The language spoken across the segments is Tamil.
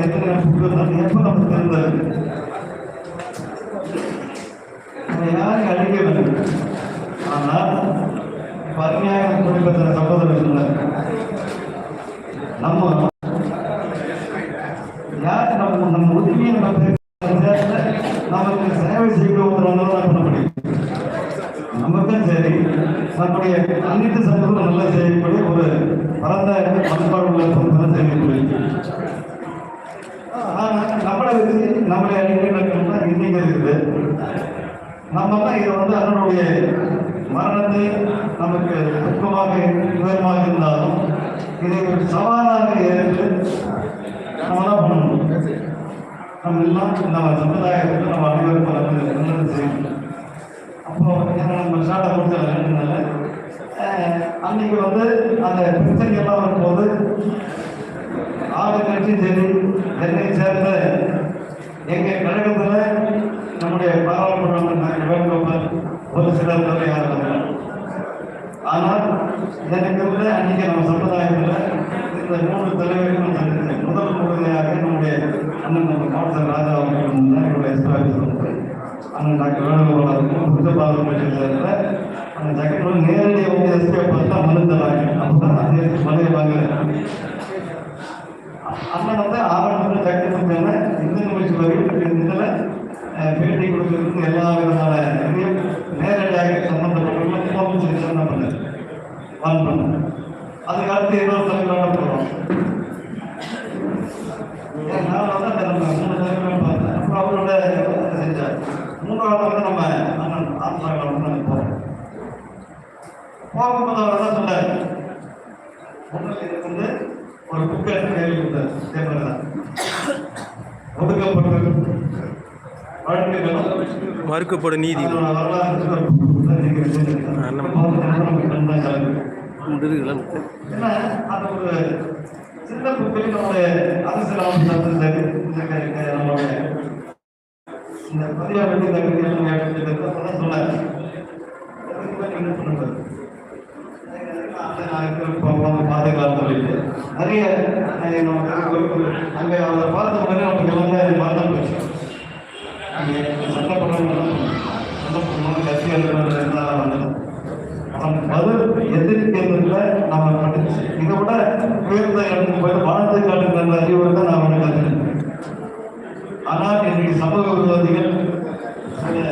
எத்தனை புக்கு எப்போ நமக்கு தெரிந்தது யாரையும் அழிக்கவில்லை ஆனால் இப்ப குடிப்பத்தின நம்ம யார் நம்ம நம்ம உரிமையை நம்ம நமக்கு சேவை செய்யணுங்கிறவங்க பண்ண முடியும் நமக்கும் சரி நம்முடைய அனைத்து சமூகம் நல்லா செய்யக்கூடிய ஒரு பரந்த பண்பாடு உள்ள பொருட்களை செய்யக்கூடிய ஆனா நம்மளை வச்சு நம்மளை அடிக்கணும்னா இன்னைக்கு இருக்குது நம்ம தான் இதை வந்து அதனுடைய மரணத்தை நமக்கு துக்கமாக துயரமாக இருந்தாலும் இதை ஒரு சவாலாக ஏற்று நம்ம தான் பண்ணணும் நம்ம எல்லாம் நம்ம சமுதாயத்துக்கு நம்ம அனைவரும் வந்து நல்லது செய்யணும். அப்போ நம்ம ஷார்ட்டை முடிச்ச ரெண்டு நாள் அன்னைக்கு வந்து அந்த பிரச்சனை எல்லாம் வரும்போது ஆறு கட்சி சரி என்னை சேர்ந்த எங்கள் கழகத்தில் நம்முடைய பாராளுமன்ற வேணுகோபால் ஒரு சிலர் தலையாக ஆனால் எனக்கு வந்து அன்னைக்கு நம்ம சமுதாயத்தில் இந்த மூணு தலைவர்களும் முதல் முறையாக நம்முடைய அண்ணன் நம்ம ராஜா அவர்கள் முன்னாடி என்னுடைய எஸ்பாபிஸ் அண்ணன் டாக்டர் வேணுகோபால் அவர்களும் புத்தபாலம் சேர்ந்த அந்த ஜக்கெட் நேரடியாக வந்து பார்த்தா அப்போ தான் அண்ணன் வந்து ஆரம்பத்தில் சக்தி கொடுத்தாங்க இந்த நிகழ்ச்சி வரையும் இதில் பேட்டி கொடுக்கறதுக்கு எல்லா விதமான இதையும் நேரடியாக சம்பந்தப்பட்டவங்க ஃபோன் செய்து என்ன பண்ணேன் வான் பண்ணேன் அதுக்கு அடுத்து இன்னொரு தலைவராக போகிறோம் நான் வந்து அந்த நம்ம மூணு தலைவர்கள் பார்த்தேன் அப்புறம் அவரோட செஞ்சார் மூன்றாவது வந்து நம்ம அண்ணன் ஆத்மாவில் வந்து போகிறோம் போகும்போது அவர் என்ன சொன்னார் ஒன்றில் இதுக்கு வந்து ஒரு புக்கை கையில் கொடுத்தார் தேர்தல் தான் ஒடுக்கப்பட்ட வழக்குகளும் மறுக்கப்படும் நீதி அதோட வரலாறு ஒரு book கொடுத்தார். நீங்க வச்சிருக்கீங்க. நம்ம- பார்த்து நமக்கு கண்ணா கலங்கு. முதிர்கள் ஏன்னா, அது ஒரு சின்ன புக்கில் நம்முடைய அரசியல் அமைப்பு நம்மளுடைய இந்த எடுத்துட்டு சொன்னார். என்ன பண்ணுவார் அந்த நாளைக்கு போகலாம் பாதுகாப்பு நிறைய அஹ், நமக்கு ஒரு- அங்க பார்த்த உடனே நமக்கு எல்லாமே மறந்து போச்சு. அங்கே சண்டை போடுறவங்க சண்டை போடுறவங்க கட்சி இருந்தாலும் வந்தது பதில் எதிர்க்கிறதுல நம்ம படிச்சு இதை விட உயர்ந்த இடத்துக்கு போய் வளர்த்து காட்டுங்கிற அறிவுரை தான் நான் அவனுக்கு கற்றுக்கிட்டேன் ஆனால் இன்னைக்கு சமூக விரோதிகள் சில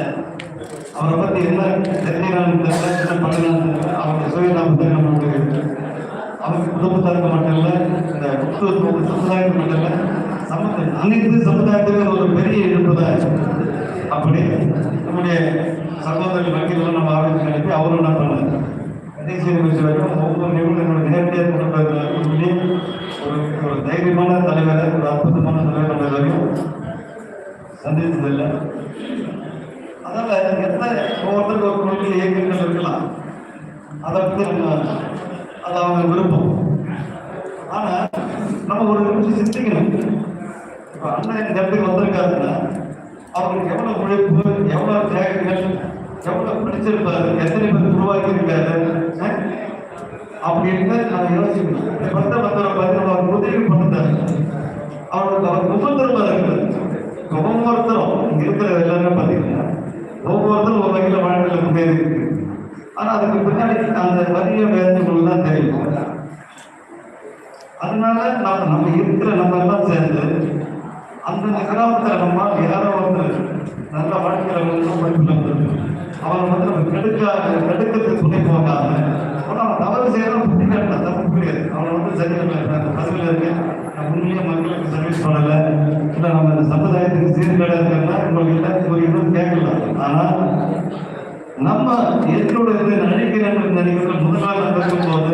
அவரை பத்தி என்ன தெரிஞ்சினாலும் தெரியல என்ன பண்ணினாலும் தெரியல அவருடைய சுயநாமத்தை நம்மளுடைய அவங்க குடும்பத்தாருக்கு மட்டும் இல்லை இந்த புத்தகத்தோட சமுதாயத்துக்கு மட்டும் இல்லை சமத்து அனைத்து சமுதாயத்துக்கும் ஒரு பெரிய இழப்பு அப்படி நம்முடைய சகோதரர்கள் வக்கீலாம் நம்ம ஆரோக்கியம் அனுப்பி அவரும் என்ன பண்ணார்? கடைசி நிகழ்ச்சி வரைக்கும் ஒவ்வொரு நிபுணர்களும் நேரடியாக கொண்டு ஒரு ஒரு தைரியமான தலைவரை ஒரு அற்புதமான தலைவர் நம்ம வரையும் சந்தித்ததில்லை அதனால எத்தனை ஒவ்வொருத்தருக்கு ஒரு கொள்கை இயக்கங்கள் இருக்கலாம். அதை பற்றி நம்ம அது அவங்க விருப்பம் ஆனா நம்ம ஒரு நிமிஷம் சிந்திக்கணும். இப்ப அண்ணன் இந்த இடத்துக்கு வந்திருக்காருன்னா அவருக்கு எவ்வளவு உழைப்பு எவ்வளவு தேவைகள் எவ்வளவு படிச்சிருப்பாரு எத்தனை பேர் உருவாக்கி இருக்காரு அப்படின்னு நான் யோசிக்கணும். பத்த படத்தை வந்தவரை பார்த்து நம்ம அவர் உதவி பண்ணுறாரு. அவருக்கு அவர் ஒவ்வொருத்தரும் இருக்கிறது ஒவ்வொருத்தரும் இங்க இருக்கிற எல்லாருமே பார்த்தீங்கன்னா ஒவ்வொருத்தரும் ஒரு வகையில் வாழ்க்கையில் முன்னேறி ஆனால் ஆனா அதுக்கு பின்னாடி அந்த வரிய வேதனைகள் தான் தெரியும். அதனால நம்ம நம்ம இருக்கிற நம்ம எல்லாம் சேர்ந்து அந்த கிராமத்தில் நம்ம யாரோ வந்து நல்ல வாழ்க்கையில வந்து படிப்புல வந்து வந்து நம்ம கெடுக்காத கெடுக்கிறதுக்கு துணை போகாம அவன் தவறு செய்யறோம் புத்தி காட்டலாம் தப்பு புரியாது அவனை வந்து சரியில்லை நான் பதவியில் இருக்கேன் நான் உண்மையாக மக்களுக்கு சர்வீஸ் பண்ணல இல்லை நம்ம இந்த சமுதாயத்துக்கு சீர்கேடா இருக்கிறதா உங்களுக்கு எல்லாத்துக்கும் ஒரு இதுவும் கேட்கலாம் ஆனால் நம்ம என்னோட இது நினைக்கிறேன் நினைக்கிறது முதல் நாள் நடக்கும் போது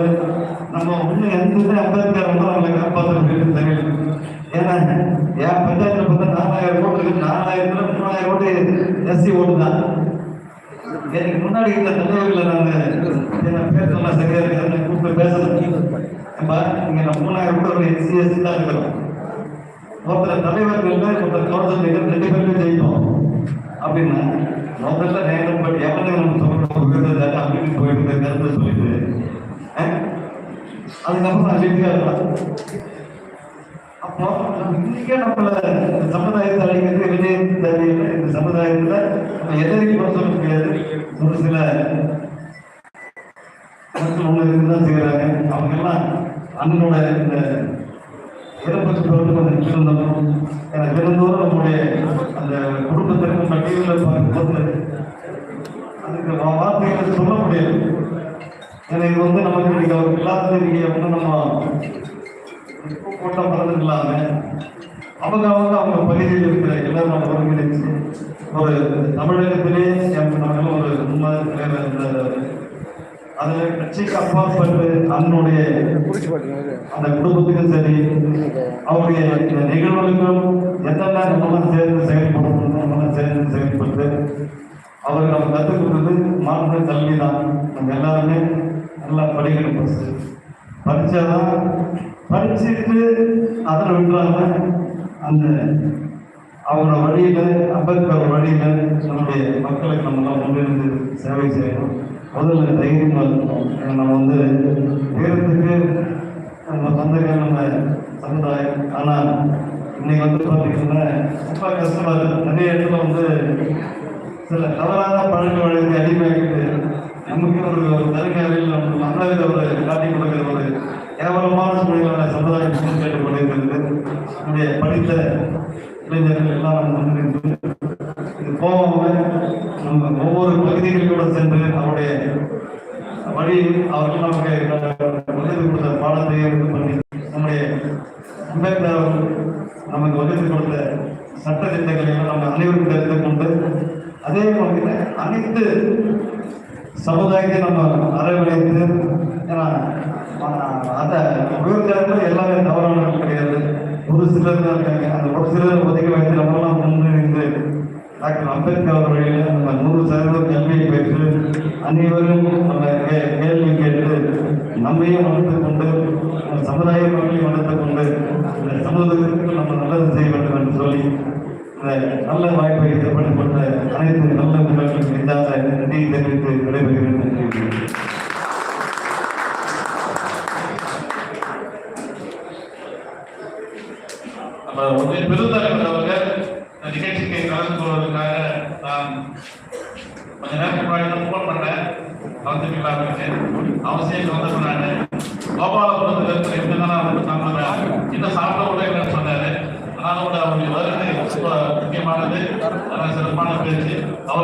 நம்ம இன்னும் எந்த அம்பேத்கர் வந்து அவங்களை காப்பாற்றுறதுக்கு தெரியல ஏன்னா என் பஞ்சாயத்துல பார்த்தா நாலாயிரம் ஓட்டு நாலாயிரத்துல மூணாயிரம் ஓட்டு எஸ்சி ஓட்டு தான். எனக்கு முன்னாடி இருந்த தலைவர்களை நான் என்ன பேசலாம் சரியா இருக்காது கூப்பிட்டு பேசணும். ஏம்பா, இங்க நம்ம மூணாயிரம் கூட ஒரு எஸ்சி எஸ்சி தான் இருக்கிறோம். ஒருத்தர் தலைவர்கள் ஒருத்தர் கவுன்சில் ரெண்டு பேருமே ஜெயிப்போம். அப்படின்னா முதல்ல நேரம் பட் எவனை நம்ம சொல்றோம் அப்படின்னு போயிட்டு கருத்து சொல்லிட்டு அதுக்கப்புறம் நான் ஜெயிக்கா அப்போ இன்னைக்கே நம்மள இந்த சமுதாயத்தை அழிக்கிறது வெளியே தேவையில்லை இந்த சமுதாயத்துல நம்ம எதையும் குறை சொல்ல முடியாது. ஒரு சில மக்கள் ஒண்ணு இருக்குதான் செய்யறாங்க அவங்க எல்லாம் அண்ணனோட இந்த இறப்புக்கு பிறகு கொஞ்சம் இருந்தோம் எனக்கு தினந்தோறும் நம்முடைய அந்த குடும்பத்திற்கு பட்டியலில் பார்க்கும்போது அதுக்கு வா- வார்த்தைகளை சொல்ல முடியாது. ஏன்னா இது வந்து நமக்கு இன்னைக்கு அவர் இல்லாத நீங்க வந்து நம்ம கூட்டம் பறந்துக்கலாம அவங்க அவங்க அவங்க பகுதியில் இருக்கிற எல்லாரும் நம்ம ஒருங்கிணைச்சு ஒரு தமிழகத்திலே எனக்கு ஒரு முன்னாள் தலைவர் இருந்தார் அதுல கட்சிக்கு அப்பாற்பட்டு அண்ணனுடைய அந்த குடும்பத்துக்கும் சரி அவருடைய நிகழ்வுகளுக்கும் என்னென்ன நம்மளாம் சேர்ந்து செயல்படணும் நம்மளாம் சேர்ந்து செயல்பட்டு அவர் நம்ம கற்றுக் கொடுத்தது மாற்ற கல்வி தான் நம்ம எல்லாருமே நல்லா படிக்கணும் ஃபஸ்ட்டு படித்தாதான் படிச்சுட்டு அதில் விட்டுறாம அந்த அவங்களோட வழியில அம்பேத்கர் வழியில நம்முடைய மக்களுக்கு நம்மளாம் முன்னிருந்து சேவை செய்யணும். முதல்ல தைரியமாக இருக்கணும். ஏன்னா நம்ம வந்து வீரத்துக்கு நம்ம சொந்தங்கள் நம்ம சமுதாயம். ஆனால் இன்னைக்கு வந்து பார்த்தீங்கன்னா ரொம்ப கஷ்டமாக இருக்குது நிறைய இடத்துல வந்து சில தவறான பழக்க வழக்கு அடிமையாகிட்டு நமக்கு ஒரு ஒரு தருகாரில் நம்ம வித ஒரு காட்டி கொடுக்குற ஒரு கேவலமான சூழலான சமுதாயம் கேட்டுக் கொண்டிருக்கிறது நம்முடைய படித்த இளைஞர்கள் எல்லாம் நம்ம இது போகாம நம்ம ஒவ்வொரு பகுதிகளோடு சென்று அவருடைய வழி அவர்கள் நமக்கு வகுத்து கொடுத்த பாடத்தை பண்ணி நம்முடைய அம்பேத்கர் அவர்கள் நமக்கு வகுத்து கொடுத்த சட்ட திட்டங்களை நம்ம அனைவரும் தெரிந்து கொண்டு அதே போல அனைத்து சமுதாயத்தை நம்ம அரவணைத்து ஏன்னா அந்த உயர்ந்தவர்கள் எல்லாமே தவறானவர்கள் கிடையாது. ஒரு சிலர் தான் இருக்காங்க. அந்த ஒரு சிலர் ஒதுக்கி வைத்து நம்மளாம் முன்னிருந்து டாக்டர் அம்பேத்கர் அவர் வழியில் நம்ம நூறு சதவீதம் கல்வியை பெற்று அனைவரும் நம்ம கேள்வி கேட்டு நம்மையும் வளர்த்து கொண்டு நம்ம சமுதாய மக்களையும் வளர்த்து கொண்டு இந்த சமுதாயத்திற்கு நம்ம நல்லது செய்ய வேண்டும் என்று சொல்லி இந்த நல்ல வாய்ப்பை ஏற்படுத்தப்பட்ட அனைத்து நல்ல உள்ளங்களுக்கு நெஞ்சாக நன்றியை தெரிவித்து விடைபெறுகிறேன் நன்றி நம்ம ஒன்றிய பெருந்தலைவர் அவர்கள் இந்த நிகழ்ச்சிக்கு கலந்து கொள்வதற்காக நான் கொஞ்ச நேரத்துக்கு முன்னாடி தான் ஃபோன் பண்ணேன். கலந்துக்கலாம் அவசியம் வந்து சொன்னாரு கோபாலபுரத்தில் இருக்கிற எப்படிதான் வந்து நம்ம இன்னும் சாப்பிட கூட இல்லைன்னு சொன்னாரு. அதனால கூட அவருடைய வருகை ரொம்ப முக்கியமானது. சிறப்பான பேச்சு. அவரை